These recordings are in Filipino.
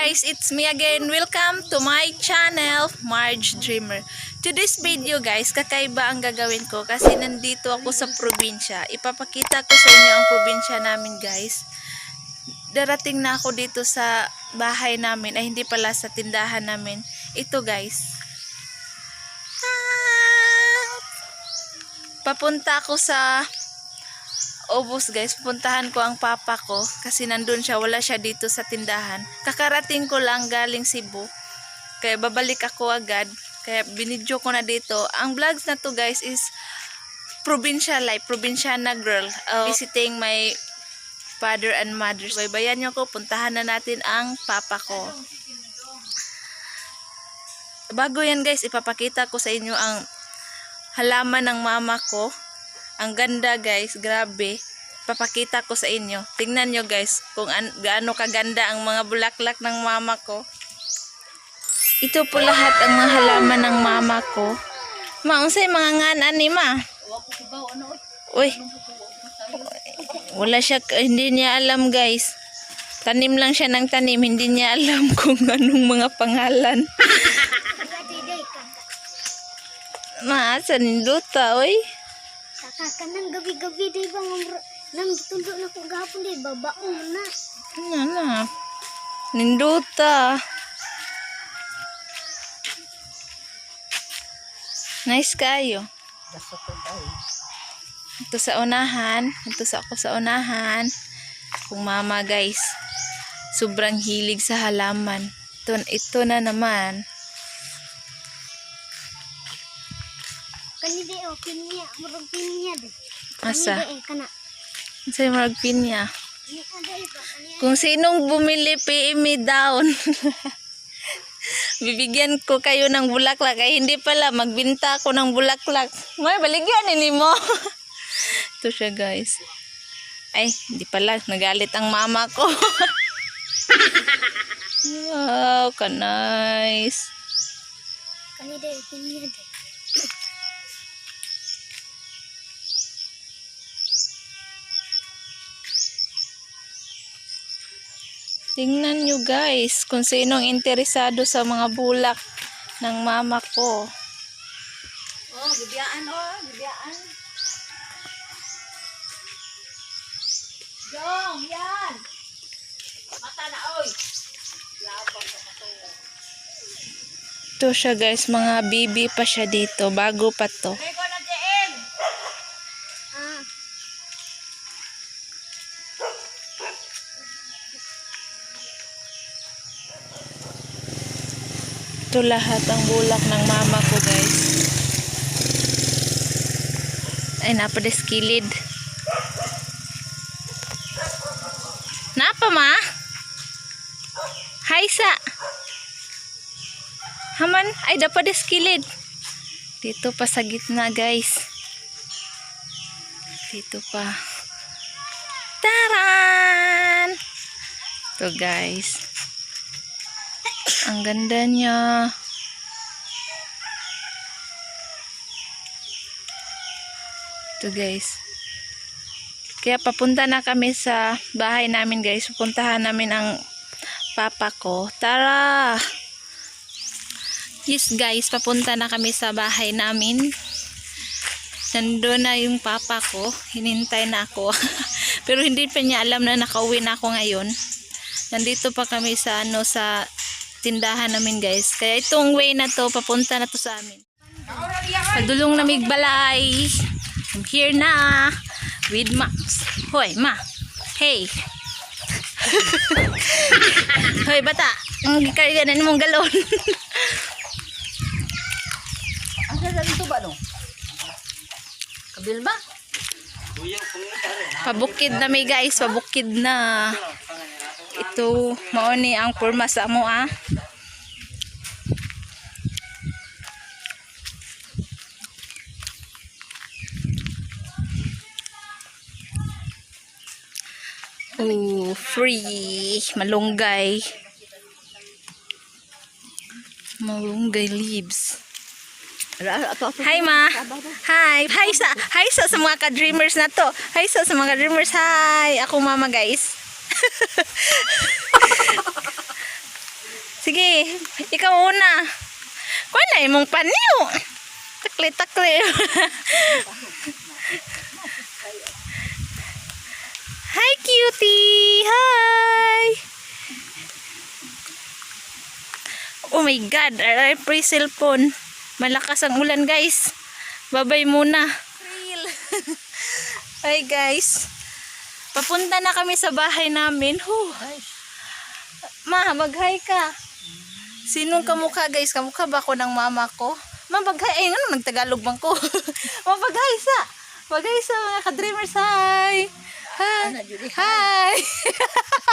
guys, it's me again. Welcome to my channel, Marge Dreamer. Today's video guys, kakaiba ang gagawin ko kasi nandito ako sa probinsya. Ipapakita ko sa inyo ang probinsya namin guys. Darating na ako dito sa bahay namin, ay hindi pala sa tindahan namin. Ito guys. Papunta ako sa Obos guys, puntahan ko ang papa ko kasi nandun siya, wala siya dito sa tindahan. Kakarating ko lang galing Cebu. Kaya babalik ako agad. Kaya binidyo ko na dito. Ang vlogs na to guys is provincial life, probinsyana girl. Uh, visiting my father and mother. So, bayan niyo ko, puntahan na natin ang papa ko. Bago yan guys, ipapakita ko sa inyo ang halaman ng mama ko. Ang ganda guys, grabe. Papakita ko sa inyo. Tingnan nyo guys kung an- gaano kaganda ang mga bulaklak ng mama ko. Ito po lahat ang mga halaman ng mama ko. Ma, unsay mga nganan ni ma? Uy. Wala siya, hindi niya alam guys. Tanim lang siya ng tanim, hindi niya alam kung anong mga pangalan. Ma, sa ninduta, oy. Kaka nang gabi-gabi di ba nang tundo na ko gahapon di babaong na. Ano na? Ninduta. Nice kayo. Ito sa unahan. Ito sa ako sa unahan. Kung mama guys. Sobrang hilig sa halaman. Ito, ito na naman. Kani di o pinya murag pinya di. Asa? Sa marag pinya. Kung sinong bumili, PM me down. Bibigyan ko kayo ng bulaklak. Ay, hindi pala. Magbinta ako ng bulaklak. May, baligyan ini mo. Ito siya, guys. Ay, hindi pala. Nagalit ang mama ko. wow, ka nice. Kani di pinya di. Tingnan nyo guys kung sinong interesado sa mga bulak ng mama ko. Oh, bibiyaan oh, bibiyaan. Jong, yan. Mata na oy. Labang ka pa to. Ito siya guys, mga bibi pa siya dito. Bago pa to. Lego Ito lahat ang bulak ng mama ko guys. Ay, napadaskilid. Napa ma? Haysa. Haman, ay napadaskilid. Dito pa sa gitna guys. Dito pa. Taran! Ito guys. Ang ganda niya. Ito guys. Kaya papunta na kami sa bahay namin guys. Pupuntahan namin ang papa ko. Tara! Yes guys, papunta na kami sa bahay namin. Nandun na yung papa ko. Hinintay na ako. Pero hindi pa niya alam na nakauwi na ako ngayon. Nandito pa kami sa ano sa tindahan namin guys. Kaya itong way na to, papunta na to sa amin. Padulong na migbalay. I'm here na. With ma. Hoy, ma. Hey. Hoy, bata. Ang gikarganan mong galon. Ang sa dito ba no? Kabil ba? Pabukid na may guys. Pabukid na. Ito, mauni ang purma sa mo ah. Oh, free. Malunggay. Malunggay leaves. Hi ma. Hi. Hi sa hi sa, sa mga ka-dreamers na to. Hi sa, sa mga ka-dreamers. Hi. Ako mama guys. Sige, ikaw una. Kuha na imong paniyo. Takli, takli. Hi, cutie! Hi! Oh my God, aray free cellphone. Malakas ang ulan, guys. Babay muna. Real. Hi, guys. Papunta na kami sa bahay namin. Huh. Ma, mag-hi ka. Sinong kamukha, guys? Kamukha ba ako ng mama ko? Ma, mag-hi. Ay, ano, nagtagalog bang ko? Ma, mag-hi sa. Mag-hi sa mga ka-dreamers. Hi. Hi. Hi.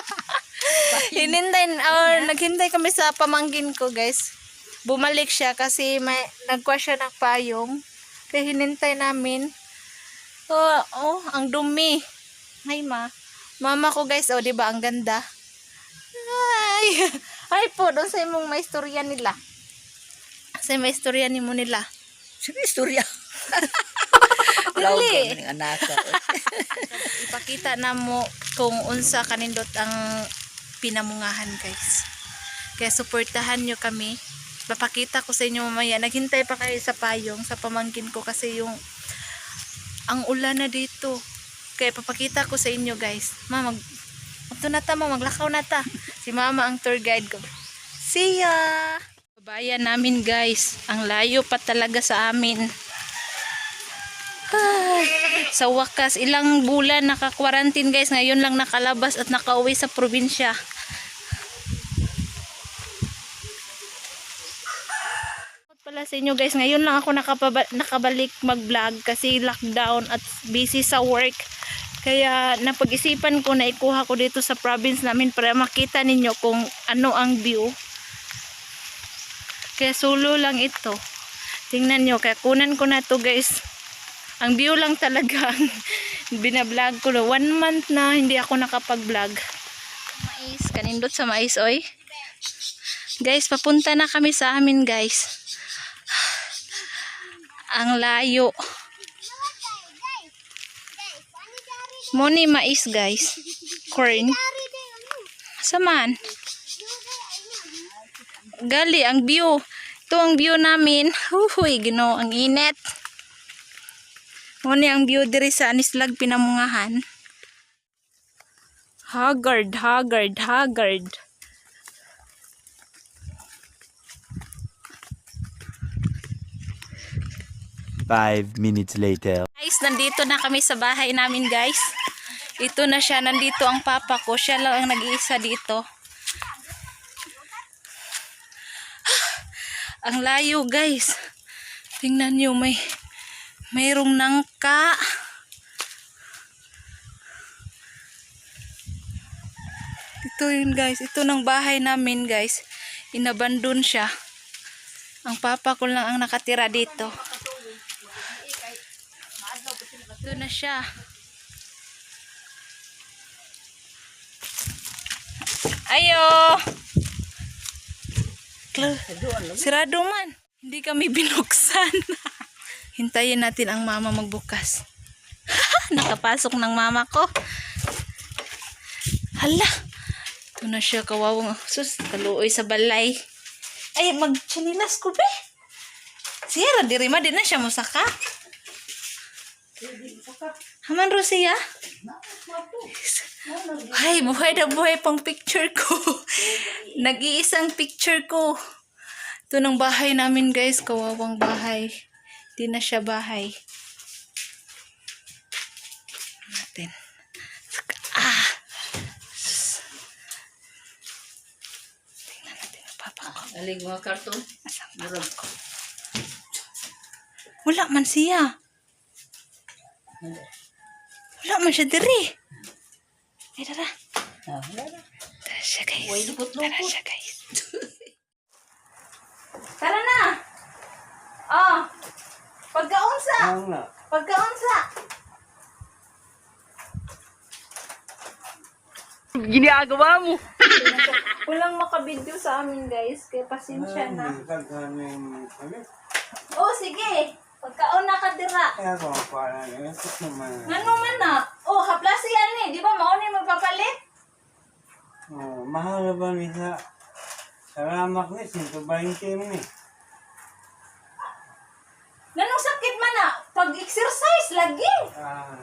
Hinintay, or naghintay kami sa pamangkin ko, guys. Bumalik siya kasi may nagkuha siya ng payong. Kaya hinintay namin. Oh, oh, ang dumi. Hi, ma. Mama ko, guys, oh, 'di ba ang ganda? Hi. Hi po, doon sa imong may istorya nila. Sa may istorya ni mo nila. Sige, istorya. Dali. Anak. Ipakita na mo kung unsa kanindot ang pinamungahan, guys. Kaya suportahan nyo kami. Papakita ko sa inyo mamaya. Naghintay pa kayo sa payong, sa pamangkin ko kasi yung ang ulan na dito. Kaya papakita ko sa inyo, guys. Ma, mag Ito na ta, ma, maglakaw na ta. Si mama ang tour guide ko. See ya! Babayan namin, guys. Ang layo pa talaga sa amin. Ay, sa wakas, ilang bulan naka-quarantine guys. Ngayon lang nakalabas at nakauwi sa probinsya. pala sa inyo guys. Ngayon lang ako nakabalik mag-vlog kasi lockdown at busy sa work. Kaya napag-isipan ko na ikuha ko dito sa province namin para makita ninyo kung ano ang view. Kaya solo lang ito. Tingnan nyo. Kaya kunan ko na to guys. Ang view lang talaga ang binablog ko. no. One month na hindi ako nakapag-vlog. Mais. Kanindot sa mais, oy. Guys, papunta na kami sa amin, guys. Ang layo. Moni mais, guys. Corn. Saman. Gali, ang view. Ito ang view namin. Huhuy, gino, ang init. Muni ang view diri sa Anislag Pinamungahan. Haggard, haggard, haggard. Five minutes later. Nandito na kami sa bahay namin, guys. Ito na siya, nandito ang papa ko. Siya lang ang nag-iisa dito. ang layo, guys. Tingnan nyo, may mayroong nangka. Ito yun, guys. Ito ng bahay namin, guys. Inabandon siya. Ang papa ko lang ang nakatira dito. Ito na siya. Ayo! Sirado man. Hindi kami binuksan. Hintayin natin ang mama magbukas. Nakapasok ng mama ko. Hala! Ito na siya kawawang. Sus, kaluoy sa balay. Ay, magchinilas ko be. Sira, dirima din na siya musaka. Haman Rosia? Ay, buhay na buhay pang picture ko. Nag-iisang picture ko. Ito ng bahay namin guys. Kawawang bahay. Di na siya bahay. Natin. Ah! Tingnan natin ang papa ko. Aling mga karton. Asang papa ko. Wala man siya. Wala man siya diri. Ay, tara. Ah, wala na. Tara siya, guys. Uy, lupot-lupot. Tara siya, guys. Tara na! Oh! Pagkaunsa! Pagkaunsa! Ginagawa mo. Walang makabidyo sa amin, guys. Kaya pasensya na. Oh, sige! Pagkauna ka dira. Ngano man na? Oh, haplasi yan eh. Di ba mauni magpapalit? Oh, mahal ba niya Salamat ni, 120 mo ni. Nanong sakit man na? Pag-exercise lagi. Ah.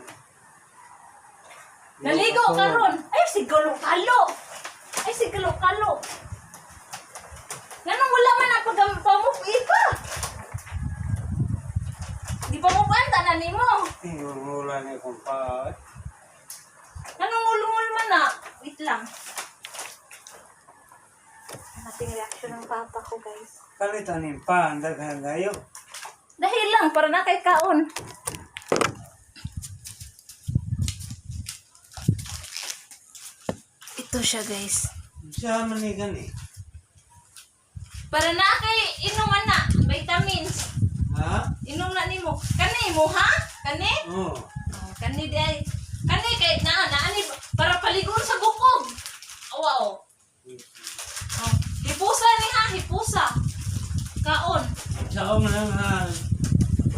Naligo ka ron. Ay, sigalo kalo. Ay, sigalo kalo. Nanong wala man ang pag-pamupi ka. Di pa mo banta na ni pa. Nanong ulungol man na. Wait lang. Nating reaction ng papa ko, guys. Kalitan ni pa, ang daghan. Dahil lang, para na kay kaon. Ito siya, guys. Siya man ni gani. Para na kay inuman na, vitamins. Ha? Inom na nimo. Kani mo ha? Kani? Oo. Oh, kani di ay. Kani kay na na ani para paligon sa bukog. Awa oh. Oh, hipusa ni ha, hipusa. Kaon. Siya man ang ha.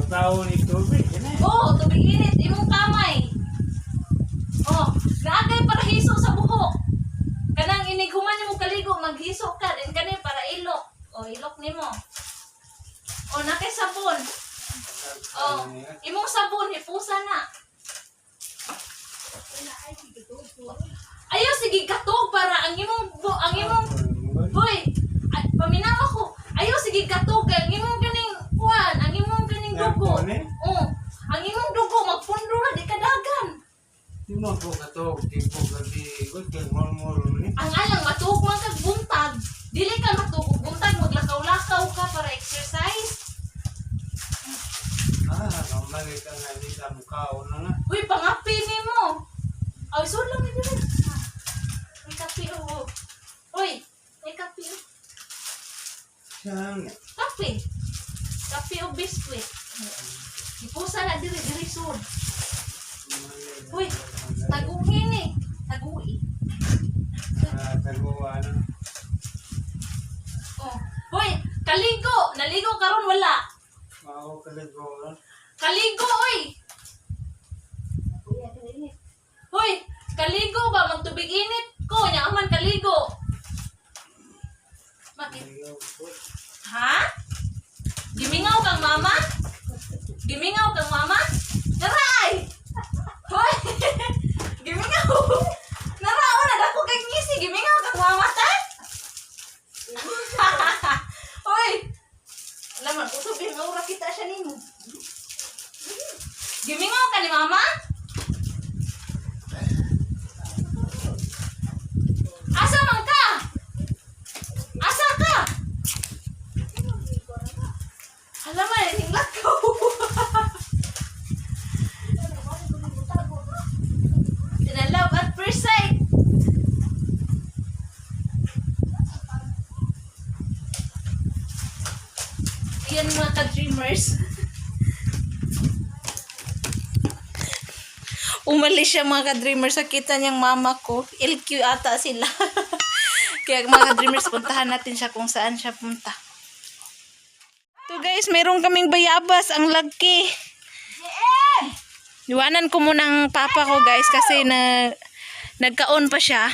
Patawo ni tubig. Gani. Oh, tubig init imong kamay. Oh, naagay para hiso sa buhok. Kanang iniguman nimo kaligo maghiso ka din kani para ilok. Oh, ilok nimo. Oh, nakay sabon. Oh, imong sabon hipusa na. Ayaw sige katog para ang imong bu- ang imong boy. Ay, paminawa ko. Ayaw sige katog ang imong ganing kuan, ang imong ganing dugo. Eh? Oh, ang imong dugo magpundo na di kadagan. Di mo po kato. Di po kasi. Good kay murmur ni. Ang alang matug man kag buntag. Dili ka matug og buntag maglakaw-lakaw ka para exercise. Kambalik ka nga di sa mukha. Una nga. Uy, pangapi nimo. Ay, sud lang ni dili. May kape o. Uy, may kape o. Siya nga. Kape. Kape o biskwit. Ipusa na diri diri sud. Uy, taguhi ni. Taguhi. Ah, na. Oh. Uy, kaligo. Naligo karon wala. Mao kaligo. Kaligo, oy. Hoy, kaligo ba? Magtubig init ko. Nya man kaligo. Bakit? Ha? Gimingaw kang mama? Gimingaw kang mama? Naray! Hoy! Gimingaw! Narao na dako kay ngisi. Gimingaw kang mama ta? Hoy! Alam mo, usap yung aura kita siya nimo. Gimingaw ka ni mama? Asa man ka? Asa ka? Alam mo, hinglat ko. Sinalab at first sight. Yan mga ka-dreamers. Umalis siya mga ka-dreamers. Nakita niyang mama ko. LQ ata sila. Kaya mga ka-dreamers, puntahan natin siya kung saan siya punta. To guys, meron kaming bayabas. Ang laki. Iwanan ko muna ang papa ko guys kasi na nagkaon pa siya.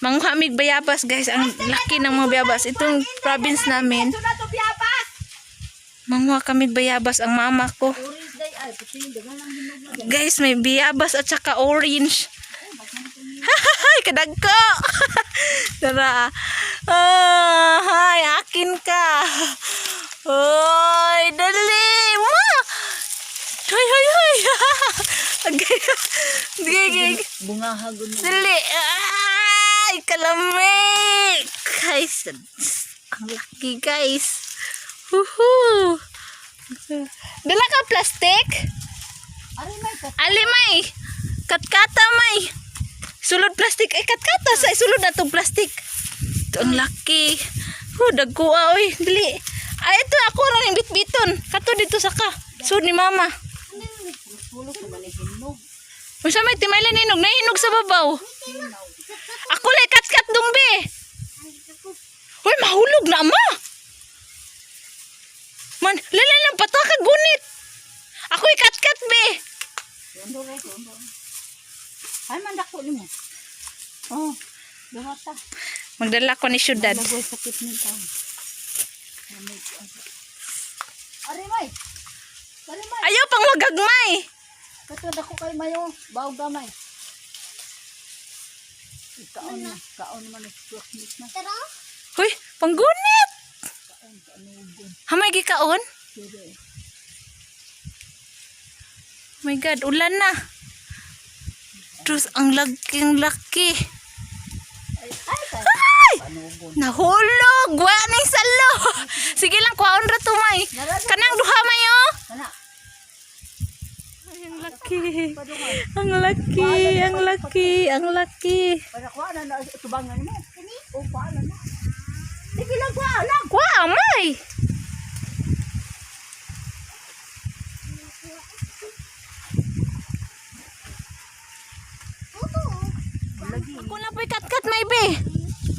Manghamig bayabas guys. Ang laki ng mga bayabas. Itong province namin. Manguha kami bayabas ang mama ko. Guys, may bayabas at saka orange. Hay, kadagko. Tara. Ah, hay, akin ka. Oy, dali mo. Hoy, hoy, hoy. Agay. Bunga hagon. Dali. Ay, kalamig. Guys, ang laki guys. Woohoo. Dala ka plastic? Ali may. Katkata may. Sulod plastic. Ay, katkata sa sulod na tong plastic. Ito ang laki. Oh, dagkuha oy. Dili. Ay, ito ako lang yung bitbiton. Kato dito sa ka. Sud ni mama. Masa may timaylan ninog. Nahinog sa babaw. Ako lay kat-kat dong be. Uy, mahulog na ama. Man, lala lang pataka gunit. Ako kat-kat be. Ay, mandako ni mo. Oh, gawata. Magdala ko ni syudad. Lagoy sakit ni tao. Ari may. Ari may. Ayaw pang magagmay. Katod ako kay mayo. Baw gamay. Kaon na. Kaon naman ang sweet na. Tara. Hoy, panggunit. Hamay gikaon? Sige. Oh my God, ulan na. Diyos, ang laking laki. Ay! Nahulog! Wa na yung salo! Sige lang, kuhaon ra to, May. Kanang duha, May, oh. Ay, ang laki. Ang laki, ang laki, ang laki. Para kuha na tubangan mo. Kani? O paala na. Sige lang. Wow, May! Ako na po'y kat-kat, May, be.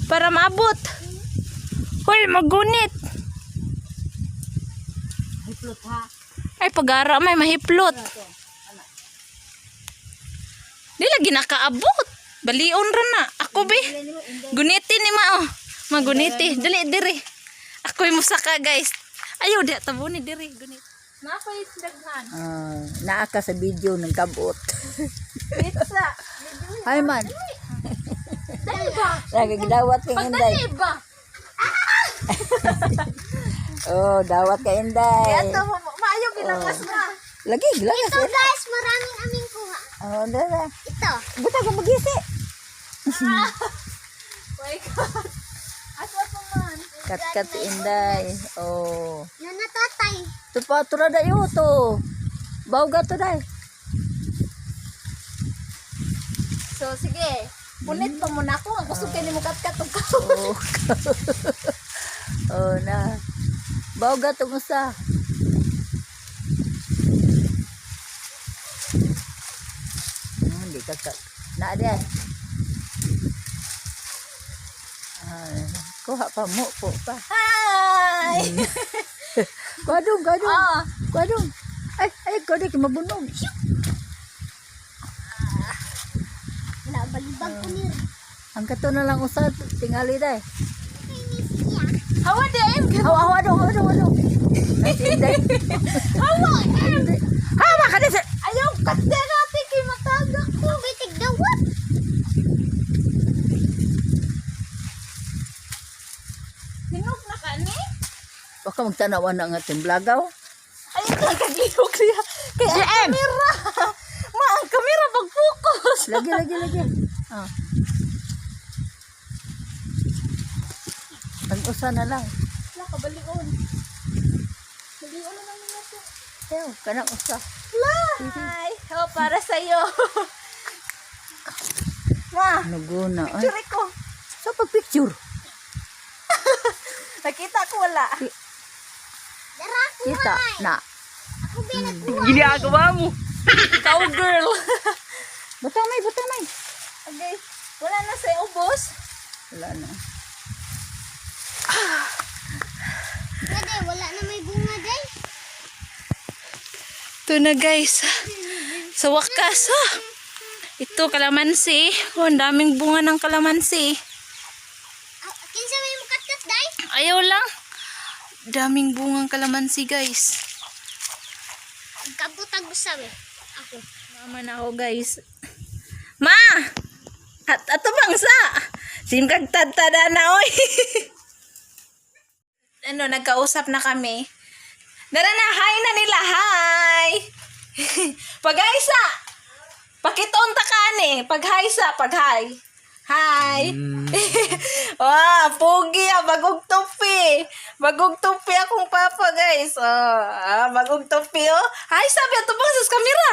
Para maabot. Hoy, magunit. Hiplot ha. Ay, pagara may mahiplot. Di lagi nakaabot. Balion ra na. Ako be. Guniti ni mao. Maguniti. Dali diri. Ako musaka guys. Ayaw di tabuni diri. Gunit. Napay daghan. Ah, naa ka sa video ng kabot. Pizza. Hay man. Dali ba? Lagi dawat kay Inday. Oh, dawat kay Inday. Ito, maayo gilakas na. Lagi gilagas. Ito guys, maraming aming kuha. Oh, dala. Ito. Buta ko magisi. My God. Asa pa man? Kat-kat Inday. Oh. Na natatay. Tu pa tura da yo to. Bau ga to dai. So, sige. Punit pa muna ako. Ang gusto kayo ni mo kat-kat og Oh. oh na. Bau ga to musa. Hmm, Hindi ka ka. Na de. Ah, kuha pa mo po pa. Hi! Kuadong, kuadong. Ah. Kuadong. Ay, ay, kay mabunog. Wala, balibag ko ni Ang kato na lang usad, tingali dai. Hawa di ayun ka. Hawa, hawa dong, hawa dong, hawa Inday. Hawa! Hawa ka din. Ayaw, katya natin kay mataga ko. Bitig dawat. Hinog na ka ni? Baka magtanawan na nga timblagaw. Ayaw ka kaglihok niya. Kaya ang kamera. Ma, ang kamera pag-focus. Lagi, lagi, lagi. Ah. Ang usa na lang. Wala ka, balion. Balion na lang nila to. Ew, kanang usa. Hi! Oh, para sa'yo. Ma, Naguna. Picture ko. sa pag-picture. Nakita ko wala. Dara, Kita, na. ako binagkuha. Ginagawa mo. Cowgirl. Butang may, butang may. okay. Wala na sa'yo, boss. Wala na. Pwede, wala na may bunga day. Ito na guys. Sa wakas, ah. Ito, kalamansi. Oh, ang daming bunga ng kalamansi. Ah, kinsa may mukatkat day? Ayaw lang. Daming bungang kalamansi, guys. Kabutag sabi. Ako. Mama na ako, guys. Ma! At ato bang sa? Simkag tadtada na, oy. ano, nagkausap na kami. Dara na, hi na nila, hi! Pag-hi Pakiton ta ka ni. Pag-hi sa, pag-hi. Hi! wow, pogi ah, bagong tupi. Bagong tupi akong papa, guys. Oh, ah, bagong tupi, oh. Hi, sabi ato bang sa kamera.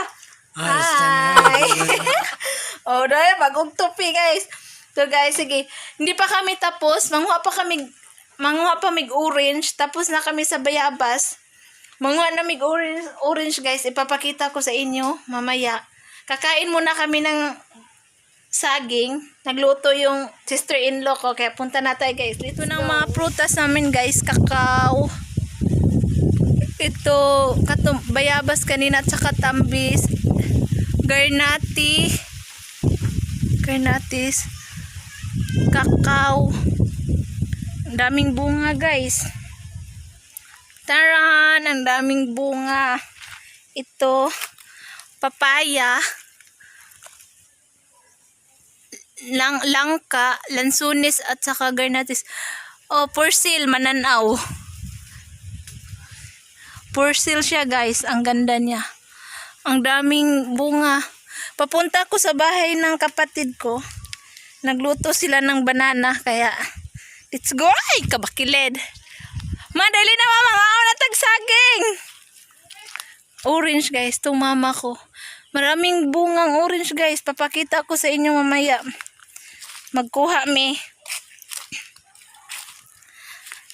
Hi! oh, dahil bagong tupi, guys. So, guys, sige. Hindi pa kami tapos. Manguha pa kami, manguha pa mig orange. Tapos na kami sa bayabas. Manguha na mig orange, orange, guys. Ipapakita ko sa inyo mamaya. Kakain muna kami ng saging. Nagluto yung sister-in-law ko. Kaya punta na tayo, guys. Dito ng mga prutas namin, guys. Kakao. Ito, katum bayabas kanina at saka tambis. Garnati. Garnatis. Kakao. Daming bunga, guys. Taran! Ang daming bunga. Ito, papaya, lang langka, lansunis at saka garnatis. Oh, porcel, mananaw. Porcel siya, guys. Ang ganda niya. Ang daming bunga. Papunta ko sa bahay ng kapatid ko. Nagluto sila ng banana, kaya let's go! Ay, kabakilid! Madali na mama, nga na tagsaging! Orange guys, itong mama ko. Maraming bungang orange guys. Papakita ko sa inyo mamaya. Magkuha me.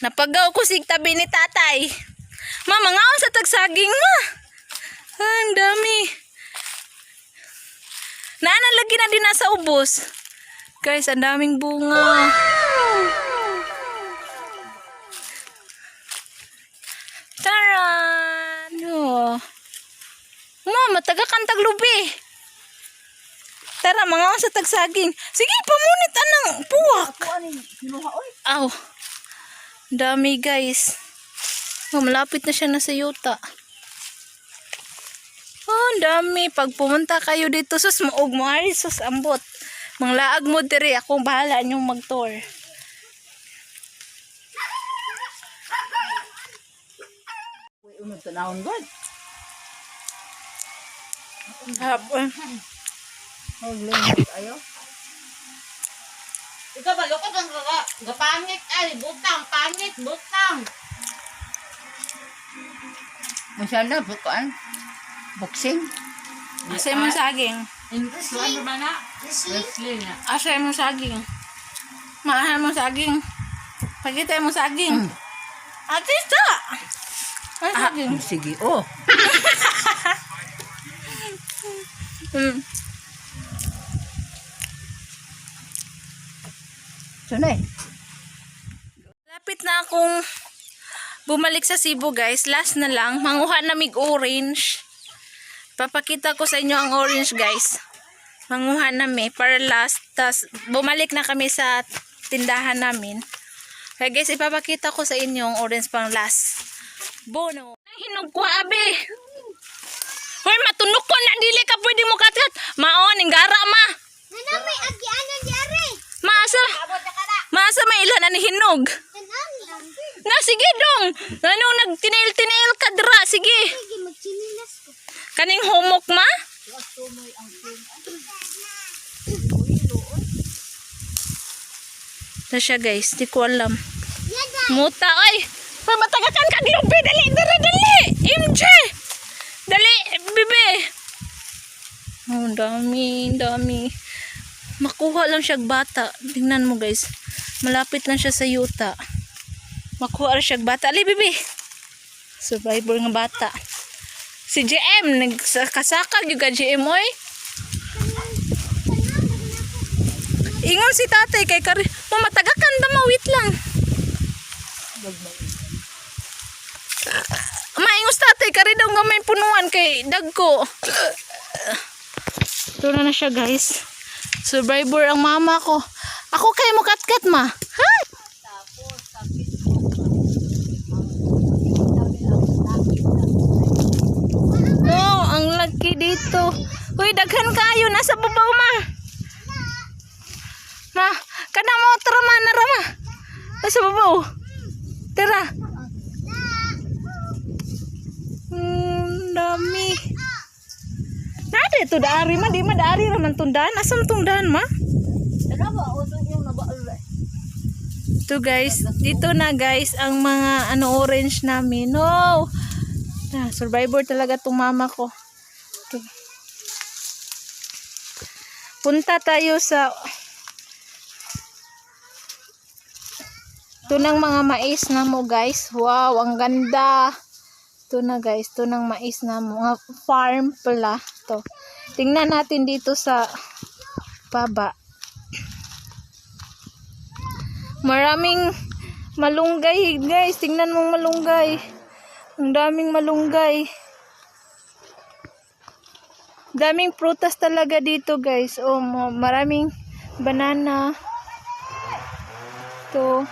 Napagaw ko sig tabi ni tatay. Mama, nga sa tagsaging ma. Ah, ang dami. Naanalagi na din nasa ubos. Guys, ang daming bunga. Taran! Oh. Mama, taga-kantag lubi. Tara, mga sa tagsaging. Sige, pamunit anang puwak. Aw. Dami guys. Oh, malapit na siya na sa yuta. Ang dami. Pag pumunta kayo dito, sus, maog mo ari, sus, ambot. Manglaag mo diri, ako bahala niyong mag-tour. Uy, unod tanawon god. Hapon. Maglimot ayo. Ikaw ba, lukot ang gapangit, ay, butang, pangit, butang. Masyala bukan. Boxing. Asay mo saging. Ano ba na? Wrestling na. Asay mo saging. Maahan mo saging. Pagkita mo saging. Artista! Ay, saging. Sige, oh. Mm. Sunay. Lapit na akong bumalik sa Cebu guys. Last na lang. Manguha na mig orange. Papakita ko sa inyo ang orange guys. Manguha na mi para last. Tas bumalik na kami sa tindahan namin. Kaya guys, ipapakita ko sa inyo ang orange pang last. Bono. Hinog ko abi. Hoy, matunok ko na dili ka pwede mo katat. Maon, inggara ma. Nana, may agianan diari. Maasa. Maasa may ilan na ni hinog. Na, sige dong. Anong nagtinail-tinail ka dra? Sige. Sige, magchinilas ko. Kaning humok ma? Na siya guys, di ko alam. Muta, ay! Hoy, matagakan ka, Globe! Dali, dali, dali! MJ! Dali, bebe! Oh, dami, dami. Makuha lang siya bata. Tingnan mo guys. Malapit lang siya sa yuta. Makuha lang siya bata. Ali, bebe! Survivor nga bata. Si JM, nagkasakag yung ka JM, oy. Ingon si tatay kay kari. Mama, tagakan ta mawit lang. Maingos tatay, kari daw nga may punuan kay dagko. Ito na na siya guys. Survivor ang mama ko. Ako kay mo katkat ma. Ha? Oh, ang laki dito. Uy, daghan kayo. Nasa babaw ma. Ma, kana mo tara ma na rama. Nasa babaw. Tara. Hmm, dami. Nade to dari ma, di ma dari raman tundahan. Asam tundahan ma? Nabaalay. Ito guys, dito na guys ang mga ano orange namin. No. Ah, survivor talaga tong mama ko. Punta tayo sa Ito ng mga mais na mo guys. Wow, ang ganda. Ito na guys, ito ng mais na mo. Mga farm pala. Ito. Tingnan natin dito sa baba. Maraming malunggay guys. Tingnan mong malunggay. Ang daming malunggay. Daming prutas talaga dito guys. Oh, ma- maraming banana. Ito.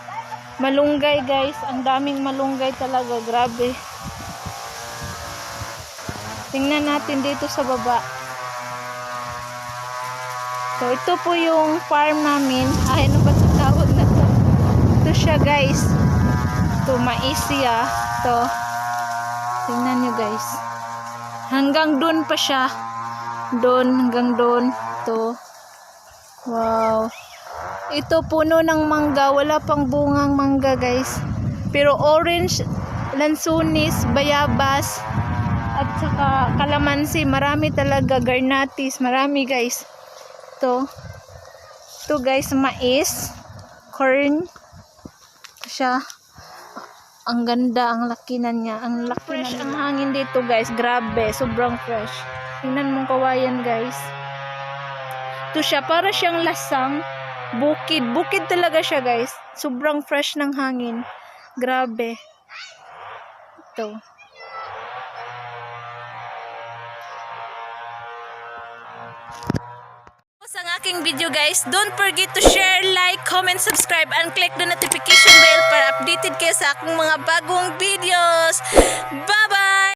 Malunggay guys. Ang daming malunggay talaga. Grabe. Tingnan natin dito sa baba. So, ito po yung farm namin. Ay, ano ba ito tawag na to? Ito siya guys. Ito, mais siya. Ito. Tingnan nyo guys. Hanggang doon pa siya. Doon, hanggang doon. Ito. Wow. Ito puno ng mangga. Wala pang bungang mangga guys. Pero orange, lansunis, bayabas, at saka kalamansi. Marami talaga. Garnatis. Marami guys. Ito. Ito guys, mais. Corn. Siya. Ang ganda, ang laki na niya. Ang laki fresh ang hangin dito guys. Grabe, sobrang fresh. Tingnan mong kawayan guys. Ito siya, para siyang lasang. Bukid. Bukid talaga siya guys. Sobrang fresh ng hangin. Grabe. Ito. sa aking video guys. Don't forget to share, like, comment, subscribe, and click the notification bell para updated kayo sa aking mga bagong videos. Bye!